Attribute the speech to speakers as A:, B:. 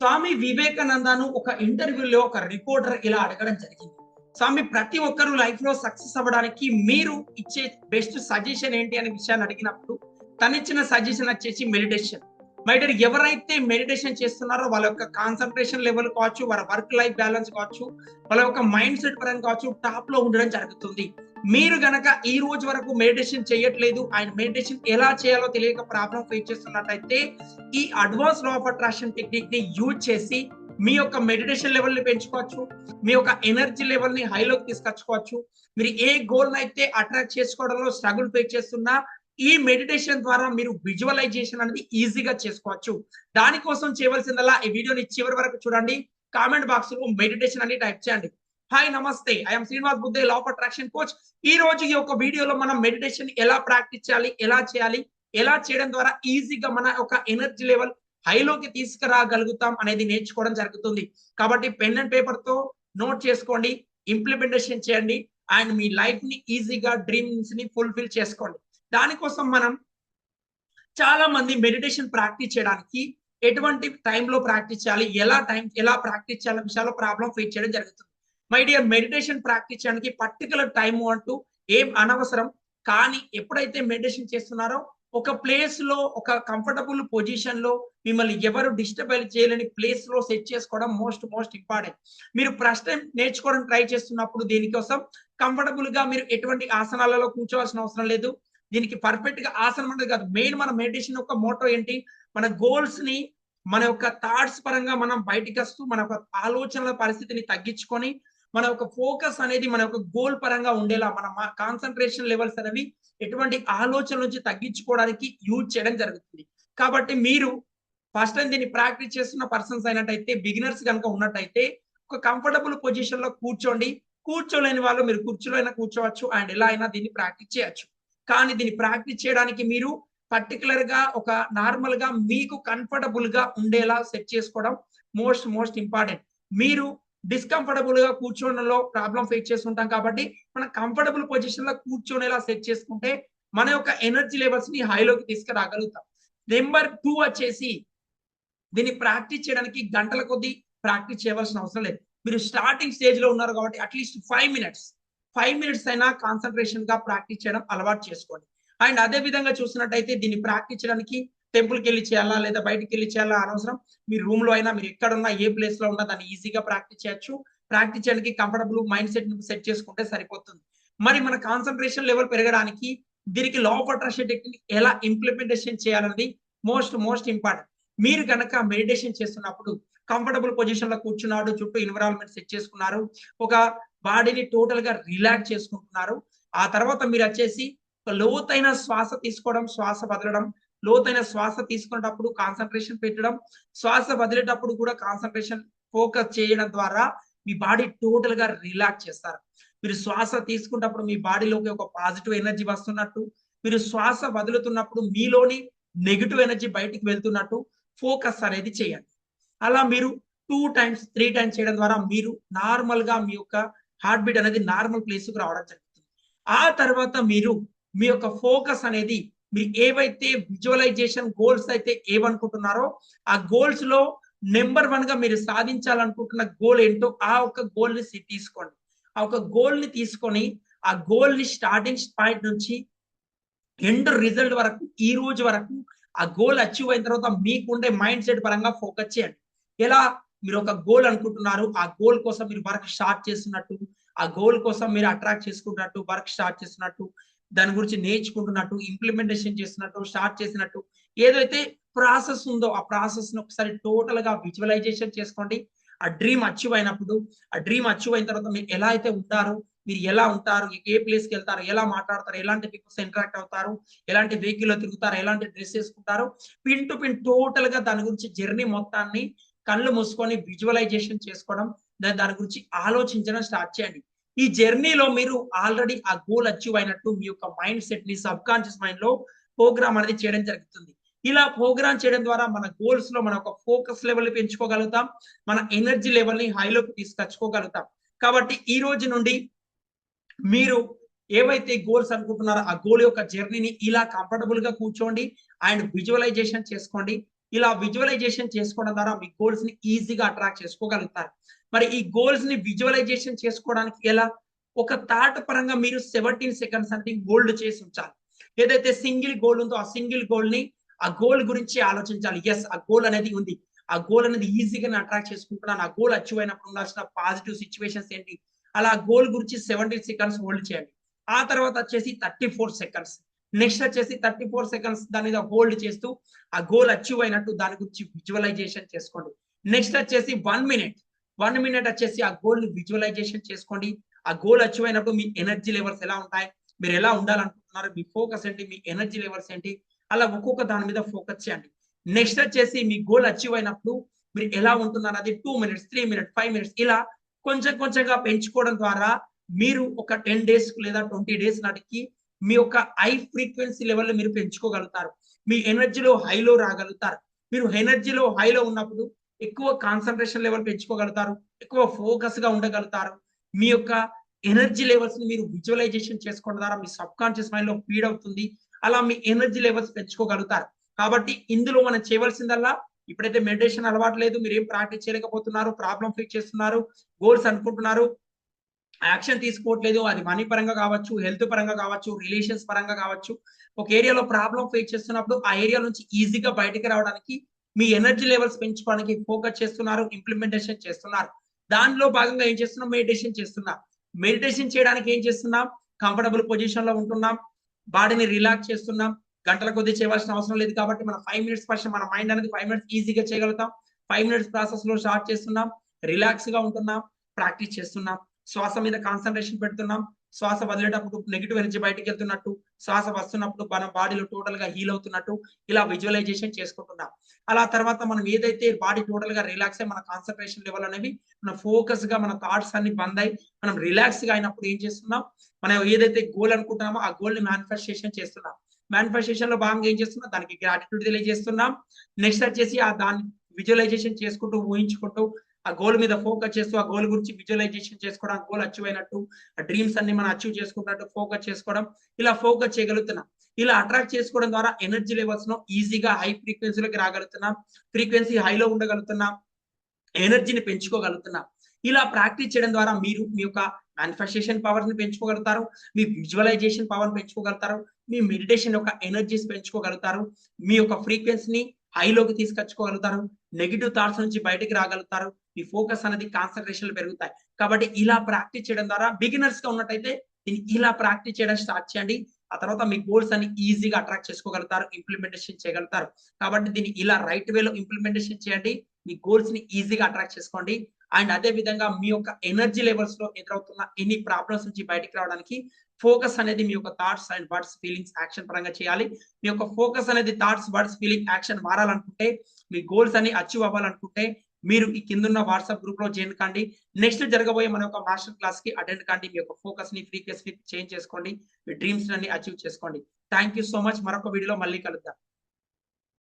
A: స్వామి వివేకానందను ఒక ఇంటర్వ్యూలో ఒక రిపోర్టర్ ఇలా అడగడం జరిగింది. స్వామి ప్రతి ఒక్కరు లైఫ్లో సక్సెస్ అవ్వడానికి మీరు ఇచ్చే బెస్ట్ సజెషన్ ఏంటి అనే విషయాన్ని అడిగినప్పుడు తనిచ్చిన సజెషన్ వచ్చేసి మెడిటేషన్. బయట ఎవరైతే మెడిటేషన్ చేస్తున్నారో వాళ్ళ యొక్క కాన్సన్ట్రేషన్ లెవెల్ కావచ్చు వాళ్ళ వర్క్ లైఫ్ బ్యాలెన్స్ కావచ్చు వాళ్ళ యొక్క మైండ్ సెట్ పరంగా కావచ్చు టాప్లో ఉండడం జరుగుతుంది. మీరు గనక ఈ రోజు వరకు మెడిటేషన్ చేయట్లేదు అండ్ మెడిటేషన్ ఎలా చేయాలో తెలియక ప్రాబ్లం ఫేస్ చేస్తున్నట్టయితే ఈ అడ్వాన్స్ లా ఆఫ్ అట్రాక్షన్ టెక్నిక్ని యూజ్ చేసి మీ యొక్క మెడిటేషన్ లెవెల్ని పెంచుకోవచ్చు మీ యొక్క ఎనర్జీ లెవెల్ని హైలోకి తీసుకొచ్చుకోవచ్చు. మీరు ఏ గోల్ అయితే అట్రాక్ట్ చేసుకోవడంలో స్ట్రగుల్ ఫేస్ చేస్తున్నా ఈ మెడిటేషన్ ద్వారా మీరు విజువలైజేషన్ అనేది ఈజీగా చేసుకోవచ్చు. దానికోసం చేయవలసిందల్లా ఈ వీడియోని చివరి వరకు చూడండి. కామెంట్ బాక్స్లో మెడిటేషన్ అని టైప్ చేయండి. Hi namaste. I'm Srinivas Budde law of attraction coach ఈ రోజు ఈ యొక్క వీడియోలో మనం మెడిటేషన్ ఎలా ప్రాక్టీస్ చేయాలి ఎలా చేయాలి ఎలా చేయడం ద్వారా ఈజీగా మన యొక్క ఎనర్జీ లెవెల్ హైలోకి తీసుకురాగలుగుతాం అనేది నేర్చుకోవడం జరుగుతుంది. కాబట్టి పెన్ అండ్ పేపర్తో నోట్ చేసుకోండి ఇంప్లిమెంటేషన్ చేయండి అండ్ మీ లైఫ్ని ఈజీగా డ్రీమ్స్ని ఫుల్ఫిల్ చేసుకోండి. దానికోసం మనం చాలా మంది మెడిటేషన్ ప్రాక్టీస్ చేయడానికి ఎటువంటి టైంలో ప్రాక్టీస్ చేయాలి? ఎలా టైం ఎలా ప్రాక్టీస్ చేయాలి? విషయాల్లో ప్రాబ్లం ఫేస్ చేయడం జరుగుతుంది. మై డియర్ మెడిటేషన్ ప్రాక్టీస్ చేయడానికి పర్టికులర్ టైం అంటూ ఏం అనవసరం. కానీ ఎప్పుడైతే మెడిటేషన్ చేస్తున్నారో ఒక ప్లేస్లో ఒక కంఫర్టబుల్ పొజిషన్లో మిమ్మల్ని ఎవరు డిస్టర్బ్ చేయలేని ప్లేస్లో సెట్ చేసుకోవడం మోస్ట్ మోస్ట్ ఇంపార్టెంట్ మీరు ప్రశ్న నేర్చుకోవడం ట్రై చేస్తున్నప్పుడు దీనికోసం కంఫర్టబుల్గా మీరు ఎటువంటి ఆసనాలలో కూర్చోవాల్సిన అవసరం లేదు. దీనికి పర్ఫెక్ట్గా ఆసనం అనేది కాదు. మెయిన్ మన మెడిటేషన్ యొక్క మోటో ఏంటి? మన గోల్స్ని మన యొక్క థాట్స్ పరంగా మనం బయటికి వస్తూ మన యొక్క ఆలోచనల పరిస్థితిని తగ్గించుకొని మన యొక్క ఫోకస్ అనేది మన యొక్క గోల్ పరంగా ఉండేలా మన కాన్సన్ట్రేషన్ లెవెల్స్ అనేవి ఎటువంటి ఆలోచన నుంచి తగ్గించుకోవడానికి యూజ్ చేయడం జరుగుతుంది. కాబట్టి మీరు ఫస్ట్ టైం దీన్ని ప్రాక్టీస్ చేస్తున్న పర్సన్స్ అయినట్టయితే బిగినర్స్ కనుక ఉన్నట్టయితే ఒక కంఫర్టబుల్ పొజిషన్లో కూర్చోండి. కూర్చోలేని వాళ్ళు మీరు కుర్చీలో అయినా కూర్చోవచ్చు. అండ్ ఎలా అయినా దీన్ని ప్రాక్టీస్ చేయొచ్చు. కానీ దీన్ని ప్రాక్టీస్ చేయడానికి మీరు పర్టికులర్గా ఒక నార్మల్గా మీకు కంఫర్టబుల్గా ఉండేలా సెట్ చేసుకోవడం మోస్ట్ మోస్ట్ ఇంపార్టెంట్ మీరు డిస్కంఫర్టబుల్గా కూర్చోవడంలో ప్రాబ్లం ఫేస్ చేస్తుంటాం కాబట్టి మనం కంఫర్టబుల్ పొజిషన్లో కూర్చొనేలా సెట్ చేసుకుంటే మన యొక్క ఎనర్జీ లెవెల్స్ని హైలోకి తీసుకురాగలుగుతాం. నెంబర్ టూ వచ్చేసి దీన్ని ప్రాక్టీస్ చేయడానికి గంటల కొద్దీ ప్రాక్టీస్ చేయవలసిన అవసరం లేదు. మీరు స్టార్టింగ్ స్టేజ్లో ఉన్నారు కాబట్టి at least five minutes five minutes అయినా కాన్సన్ట్రేషన్గా ప్రాక్టీస్ చేయడం అలవాటు చేసుకోండి. అండ్ అదే విధంగా చూసినట్టయితే దీన్ని ప్రాక్టీస్ చేయడానికి టెంపుల్కి వెళ్ళి చేయాలా లేదా బయటికి వెళ్ళి చేయాలా అనవసరం. మీ రూమ్లో అయినా మీరు ఎక్కడున్నా ఏ ప్లేస్లో ఉన్నా దాన్ని ఈజీగా ప్రాక్టీస్ చేయొచ్చు. ప్రాక్టీస్ చేయడానికి కంఫర్టబుల్ మైండ్ సెట్ సెట్ చేసుకుంటే సరిపోతుంది. మరి మన కాన్సన్ట్రేషన్ లెవెల్ పెరగడానికి దీనికి లా ఆఫ్ అట్రాక్షన్ టెక్నిక్ ఎలా ఇంప్లిమెంటేషన్ చేయాలన్నది మోస్ట్ మోస్ట్ ఇంపార్టెంట్ మీరు కనుక మెడిటేషన్ చేస్తున్నప్పుడు కంఫర్టబుల్ పొజిషన్లో కూర్చున్నాడు చుట్టూ ఎన్విరాన్మెంట్ సెట్ చేసుకున్నారు. ఒక బాడీని టోటల్గా రిలాక్స్ చేసుకుంటున్నారు. ఆ తర్వాత మీరు వచ్చేసి లోతైన శ్వాస తీసుకోవడం శ్వాస వదలడం లోతైన శ్వాస తీసుకునేటప్పుడు కాన్సన్ట్రేషన్ పెట్టడం శ్వాస వదిలేటప్పుడు కూడా కాన్సన్ట్రేషన్ ఫోకస్ చేయడం ద్వారా మీ బాడీ టోటల్గా రిలాక్స్ చేస్తారు. మీరు శ్వాస తీసుకున్నప్పుడు మీ బాడీలోకి ఒక పాజిటివ్ ఎనర్జీ వస్తున్నట్టు మీరు శ్వాస వదులుతున్నప్పుడు మీలోని నెగిటివ్ ఎనర్జీ బయటికి వెళ్తున్నట్టు ఫోకస్ అనేది చేయండి. అలా మీరు టూ టైమ్స్ త్రీ టైమ్స్ చేయడం ద్వారా మీరు నార్మల్గా మీ యొక్క హార్ట్ బీట్ అనేది నార్మల్ ప్లేస్కు రావడం జరుగుతుంది. ఆ తర్వాత మీరు మీ యొక్క ఫోకస్ అనేది మీరు ఏవైతే విజువలైజేషన్ గోల్స్ అయితే ఏమనుకుంటున్నారో ఆ గోల్స్లో నెంబర్ వన్గా మీరు సాధించాలనుకుంటున్న గోల్ ఏంటో ఆ ఒక గోల్ని తీసుకోండి. ఆ ఒక గోల్ని తీసుకొని ఆ గోల్ని స్టార్టింగ్ పాయింట్ నుంచి ఎండ్ రిజల్ట్ వరకు ఈ రోజు వరకు ఆ గోల్ అచీవ్ అయిన తర్వాత మీకుండే మైండ్ సెట్ పరంగా ఫోకస్ చేయండి. ఎలా? మీరు ఒక గోల్ అనుకుంటున్నారు. ఆ గోల్ కోసం మీరు వర్క్ స్టార్ట్ చేస్తున్నట్టు ఆ గోల్ కోసం మీరు అట్రాక్ట్ చేసుకుంటున్నట్టు వర్క్ స్టార్ట్ చేస్తున్నట్టు దాని గురించి నేర్చుకుంటున్నట్టు ఇంప్లిమెంటేషన్ చేస్తున్నట్టు స్టార్ట్ చేసినట్టు ఏదైతే ప్రాసెస్ ఉందో ఆ ప్రాసెస్ను ఒకసారి టోటల్గా విజువలైజేషన్ చేసుకోండి. ఆ డ్రీమ్ అచీవ్ అయినప్పుడు ఆ డ్రీమ్ అచీవ్ అయిన తర్వాత మీరు ఎలా అయితే ఉంటారు మీరు ఎలా ఉంటారు ఏ ప్లేస్కి వెళ్తారు ఎలా మాట్లాడతారు ఎలాంటి పీపుల్స్ ఇంటరాక్ట్ అవుతారు ఎలాంటి వెహికల్లో తిరుగుతారు ఎలాంటి డ్రెస్ వేసుకుంటారు పిన్ టు పిన్ టోటల్గా దాని గురించి జర్నీ మొత్తాన్ని కళ్ళు మూసుకొని విజువలైజేషన్ చేసుకోవడం దాని గురించి ఆలోచించడం స్టార్ట్ చేయండి. ఈ జర్నీలో మీరు ఆల్రెడీ ఆ గోల్ అచీవ్ అయినట్టు మీ యొక్క మైండ్ సెట్ని సబ్ కాన్షియస్ మైండ్లో ప్రోగ్రామ్ అనేది చేయడం జరుగుతుంది. ఇలా ప్రోగ్రామ్ చేయడం ద్వారా మన గోల్స్లో మన ఒక ఫోకస్ లెవెల్ పెంచుకోగలుగుతాం మన ఎనర్జీ లెవెల్ని హైలోకి తీసుకొచ్చుకోగలుగుతాం. కాబట్టి ఈ రోజు నుండి మీరు ఏవైతే గోల్స్ అనుకుంటున్నారో ఆ గోల్ యొక్క జర్నీని ఇలా కంఫర్టబుల్గా కూర్చోండి అండ్ విజువలైజేషన్ చేసుకోండి. ఇలా విజువలైజేషన్ చేసుకోవడం ద్వారా మీ గోల్స్ని ఈజీగా అట్రాక్ట్ చేసుకోగలుగుతారు. మరి ఈ గోల్స్ని విజువలైజేషన్ చేసుకోవడానికి ఎలా? ఒక థాట్ పరంగా మీరు సెవెంటీన్ సెకండ్స్ అంటే గోల్డ్ చేసి ఉంచాలి. ఏదైతే సింగిల్ గోల్ ఉందో ఆ సింగిల్ గోల్ని ఆ గోల్ గురించి ఆలోచించాలి. ఎస్ ఆ గోల్ అనేది ఉంది. ఆ గోల్ అనేది ఈజీగా అట్రాక్ట్ చేసుకుంటున్నాను. ఆ గోల్ అచీవ్ అయినప్పుడు ఉండాల్సిన పాజిటివ్ సిచ్యువేషన్స్ ఏంటి? అలా గోల్ గురించి సెవెంటీన్ సెకండ్స్ హోల్డ్ చేయండి. ఆ తర్వాత వచ్చేసి థర్టీ ఫోర్ సెకండ్స్ నెక్స్ట్ వచ్చేసి థర్టీ ఫోర్ సెకండ్స్ దాని మీద హోల్డ్ చేస్తూ ఆ గోల్ అచీవ్ అయినట్టు దాని గురించి విజువలైజేషన్ చేసుకోండి. నెక్స్ట్ వచ్చేసి వన్ మినిట్ వన్ మినిట్ వచ్చేసి ఆ గోల్ని విజువలైజేషన్ చేసుకోండి. ఆ గోల్ అచీవ్ అయినప్పుడు మీ ఎనర్జీ లెవెల్స్ ఎలా ఉంటాయి? మీరు ఎలా ఉండాలనుకుంటున్నారు? మీ ఫోకస్ ఏంటి? మీ ఎనర్జీ లెవెల్స్ ఏంటి? అలా ఒక్కొక్క దాని మీద ఫోకస్ చేయండి. నెక్స్ట్ వచ్చేసి మీ గోల్ అచీవ్ అయినప్పుడు మీరు ఎలా ఉంటున్నారు? అది two minutes three minutes five minutes ఇలా కొంచెం కొంచెంగా పెంచుకోవడం ద్వారా మీరు ఒక టెన్ డేస్ లేదా ట్వంటీ డేస్ నాటికి మీ యొక్క హై ఫ్రీక్వెన్సీ లెవెల్ మీరు పెంచుకోగలుగుతారు. మీ ఎనర్జీలో హైలో రాగలుగుతారు. మీరు ఎనర్జీలో హైలో ఉన్నప్పుడు ఎక్కువ కాన్సన్ట్రేషన్ లెవెల్ పెంచుకోగలుగుతారు. ఎక్కువ ఫోకస్గా ఉండగలుగుతారు. మీ యొక్క ఎనర్జీ లెవెల్స్ని మీరు విజువలైజేషన్ చేసుకోవడం ద్వారా మీ సబ్ కాన్షియస్ మైండ్లో ఫీడ్ అవుతుంది. అలా మీ ఎనర్జీ లెవెల్స్ పెంచుకోగలుగుతారు. కాబట్టి ఇందులో మనం చేయవలసిందల్లా ఇప్పుడైతే మెడిటేషన్ అలవాటు లేదు. మీరు ఏం ప్రాక్టీస్ చేయలేకపోతున్నారు. ప్రాబ్లం ఫేస్ చేస్తున్నారు. గోల్స్ అనుకుంటున్నారు. యాక్షన్ తీసుకోవట్లేదు. అది మనీ పరంగా కావచ్చు హెల్త్ పరంగా కావచ్చు రిలేషన్స్ పరంగా కావచ్చు. ఒక ఏరియాలో ప్రాబ్లం ఫేస్ చేస్తున్నప్పుడు ఆ ఏరియా నుంచి ఈజీగా బయటకు రావడానికి మీ ఎనర్జీ లెవెల్స్ పెంచుకోవడానికి ఫోకస్ చేస్తున్నారు ఇంప్లిమెంటేషన్ చేస్తున్నారు. దానిలో భాగంగా ఏం చేస్తున్నాం? మెడిటేషన్ చేస్తున్నాం. మెడిటేషన్ చేయడానికి ఏం చేస్తున్నాం? కంఫర్టబుల్ పొజిషన్లో ఉంటున్నాం. బాడీని రిలాక్స్ చేస్తున్నాం. గంటల కొద్ది చేయవలసిన అవసరం లేదు కాబట్టి మన ఫైవ్ మినిట్స్ ఫస్ట్ మన మైండ్ అనేది ఫైవ్ మినిట్స్ ఈజీగా చేయగలుగుతాం. ఫైవ్ మినిట్స్ ప్రాసెస్లో స్టార్ట్ చేస్తున్నాం. రిలాక్స్గా ఉంటున్నాం. ప్రాక్టీస్ చేస్తున్నాం. శ్వాస మీద కాన్సన్ట్రేషన్ పెడుతున్నాం. శ్వాస వదిలేటప్పుడు నెగిటివ్ ఎనర్జీ బయటికి వెళ్తున్నట్టు శ్వాస వస్తున్నప్పుడు మన బాడీలో టోటల్గా హీల్ అవుతున్నట్టు ఇలా విజువలైజేషన్ చేసుకుంటున్నాం. అలా తర్వాత మనం ఏదైతే బాడీ టోటల్గా రిలాక్స్ అయ్యి మన కాన్సన్ట్రేషన్ లెవెల్ అనేవి మన ఫోకస్గా మన థాట్స్ అన్ని బంద్ అయ్యి మనం రిలాక్స్గా అయినప్పుడు ఏం చేస్తున్నాం? మనం ఏదైతే గోల్ అనుకుంటున్నామో ఆ గోల్ని మేనిఫెస్టేషన్ చేస్తున్నాం. మేనిఫెస్టేషన్లో భాగంగా ఏం చేస్తున్నాం? దానికి గ్రాటిట్యూడ్ తెలియజేస్తున్నాం. నెక్స్ట్ వచ్చేసి ఆ దాన్ని విజువలైజేషన్ చేసుకుంటూ ఊహించుకుంటూ ఆ గోల్ మీద ఫోకస్ చేస్తూ ఆ గోల్ గురించి విజువలైజేషన్ చేసుకోవడం గోల్ అచీవ్ అయినట్టు ఆ డ్రీమ్స్ అన్ని మనం అచీవ్ చేసుకున్నట్టు ఫోకస్ చేసుకోవడం ఇలా ఫోకస్ చేయగలుగుతున్నాం. ఇలా అట్రాక్ట్ చేసుకోవడం ద్వారా ఎనర్జీ లెవెల్స్ను ఈజీగా హై ఫ్రీక్వెన్సీలోకి రాగలుగుతున్నాం. ఫ్రీక్వెన్సీ హైలో ఉండగలుగుతున్నాం. ఎనర్జీని పెంచుకోగలుగుతున్నాం. ఇలా ప్రాక్టీస్ చేయడం ద్వారా మీరు మీ యొక్క మేనిఫెస్టేషన్ పవర్ని పెంచుకోగలుగుతారు మీ విజువలైజేషన్ పవర్ పెంచుకోగలుగుతారు మీ మెడిటేషన్ యొక్క ఎనర్జీస్ పెంచుకోగలుగుతారు మీ యొక్క ఫ్రీక్వెన్సీని హైలోకి తీసుకొచ్చుకోగలుగుతారు నెగిటివ్ థాట్స్ నుంచి బయటికి రాగలుగుతారు మీ ఫోకస్ అనేది కాన్సన్ట్రేషన్ పెరుగుతాయి. కాబట్టి ఇలా ప్రాక్టీస్ చేయడం ద్వారా బిగినర్స్గా ఉన్నట్టయితే దీన్ని ఇలా ప్రాక్టీస్ చేయడం స్టార్ట్ చేయండి. ఆ తర్వాత మీ గోల్స్ అన్ని ఈజీగా అట్రాక్ట్ చేసుకోగలుగుతారు ఇంప్లిమెంటేషన్ చేయగలుగుతారు. కాబట్టి దీన్ని ఇలా రైట్ వేలో ఇంప్లిమెంటేషన్ చేయండి. మీ గోల్స్ని ఈజీగా అట్రాక్ట్ చేసుకోండి. అండ్ అదే విధంగా మీ యొక్క ఎనర్జీ లెవెల్స్లో ఎదురవుతున్న ఎన్ని ప్రాబ్లమ్స్ నుంచి బయటికి రావడానికి ఫోకస్ అనేది మీ యొక్క thoughts and words feelings action పరంగా చేయాలి. మీ యొక్క ఫోకస్ అనేది థాట్స్ వర్డ్స్ ఫీలింగ్ యాక్షన్ మారాలనుకుంటే మీ గోల్స్ అన్ని అచీవ్ అవ్వాలనుకుంటే మీరు ఈ కిందున్న వాట్సాప్ గ్రూప్లో జాయిన్ కండి. నెక్స్ట్ జరగబోయే మన యొక్క మాస్టర్ క్లాస్కి అటెండ్ కండి. మీ యొక్క ఫోకస్ని ఫ్రీక్వెన్సీ చేంజ్ చేసుకోండి. మీ డ్రీమ్స్ అన్ని అచీవ్ చేసుకోండి. Thank you so much. మరొక వీడియోలో మళ్ళీ కలుద్దాం.